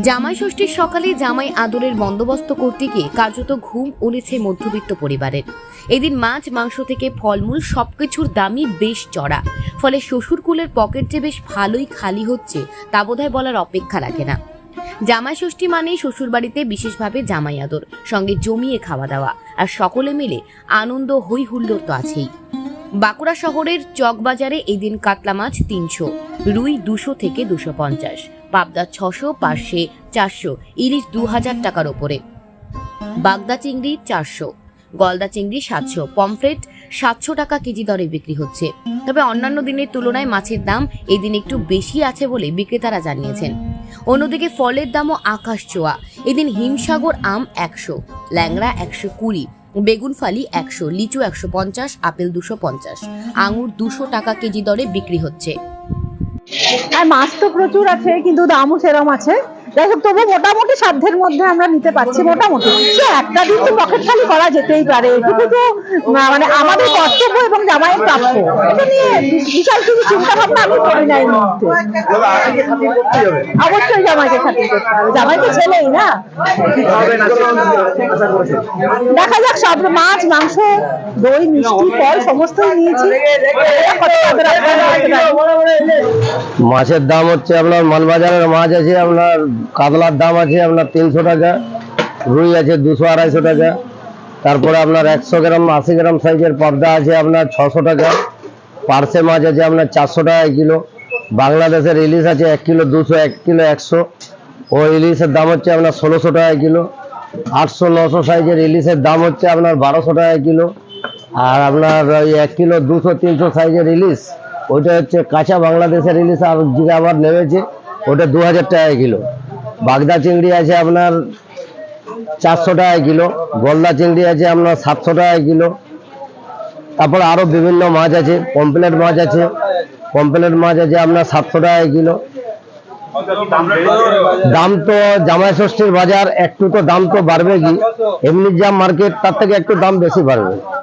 জামাই ষষ্ঠীর সকালে জামাই আদরের বন্দোবস্ত করতে গিয়ে কার্যত ঘুম উড়েছে মধ্যবিত্ত পরিবারের। এদিন মাছ, মাংস থেকে ফলমূল সবকিছুর দামই বেশ চড়া। ফলে শ্বশুরকুলের পকেট যে বেশ ভালোই খালি হচ্ছে, তা বোধহয় বলার অপেক্ষা রাখে না। জামাই ষষ্ঠী মানেই শ্বশুরবাড়িতে বিশেষভাবে জামাই আদর, সঙ্গে জমিয়ে খাওয়া দাওয়া, আর সকলে মিলে আনন্দ হই হুল্লোড় তো আছেই। বাঁকুড়া শহরের চকবাজারে এদিন কাতলা মাছ তিনশো, রুই দুশো থেকে দুশো পঞ্চাশ। পাবদা ছশো পার্শে চারশো, ইলিশ দু হাজার টাকার ওপরে। বাগদা চিংড়ি চারশো, গলদা চিংড়ি সাতশো, পমফ্রেট সাতশো টাকা কেজি দরে বিক্রি হচ্ছে। তবে অন্যান্য দিনের তুলনায় মাছের দাম এই দিন একটু বেশি আছে বলে বিক্রেতারা জানিয়েছেন। অন্যদিকে ফলের দামও আকাশ ছোঁয়া। এদিন হিমসাগর আম একশো, ল্যাংড়া একশো কুড়ি, বেগুন ফালি একশো, লিচু একশো পঞ্চাশ, আপেল দুশো পঞ্চাশ, আঙুর দুশো টাকা কেজি দরে বিক্রি হচ্ছে। আর মাছ তো প্রচুর আছে কিন্তু দামও সেরম আছে। যাই তবু মোটামুটি সাধ্যের মধ্যে আমরা নিতে পারছি, মোটামুটি। একটা দিন তো পকেট খালি করা যেতেই পারে, এটুকু তো মানে আমাদের কর্তব্য এবং জামাইয়ের প্রাপ্য। এটা নিয়ে বিশাল কিছু চিন্তা ভাবনা আমি করি না এই মুহূর্তে। অবশ্যই জামাইকে খাতির করতে হবে। জামাই তো ছেলেই না? দেখা যাক, সব মাছ, মাংস, দই, মিষ্টি, ফল সমস্ত নিয়েছি। মাছের দাম হচ্ছে আপনার মালবাজারের মাছ আছে, আপনার কাতলার দাম আছে আপনার তিনশো টাকা, রুই আছে দুশো আড়াইশো টাকা, তারপরে আপনার একশো গ্রাম, আশি গ্রাম সাইজের পর্দা আছে আপনার ছশো টাকা, পার্সে মাছ আছে আপনার চারশো টাকা কিলো, বাংলাদেশের ইলিশ আছে এক কিলো দুশো, এক কিলো একশো, ও ইলিশের দাম হচ্ছে আপনার ষোলোশো টাকা কিলো, আটশো, নশো সাইজের ইলিশের দাম হচ্ছে আপনার বারোশো টাকা কিলো, আর আপনার ওই এক কিলো দুশো, তিনশো সাইজের ইলিশ, ওইটা হচ্ছে কাঁচা বাংলাদেশের ইলিশ আর যেটা আবার নেমেছে, ওটা দু হাজার টাকা কিলো। বাগদা চিংড়ি আছে আপনার চারশো টাকা কিলো, গলদা চিংড়ি আছে আপনার সাতশো টাকা কিলো। তারপর আরও বিভিন্ন মাছ আছে পম্পলেট মাছ আছে পম্পলেট মাছ আছে আপনার সাতশো টাকা কিলো। দাম তো জামাই ষষ্ঠীর বাজার, একটু তো দাম তো বাড়বে কি? এমনি যা মার্কেট তার থেকে একটু দাম বেশি বাড়বে।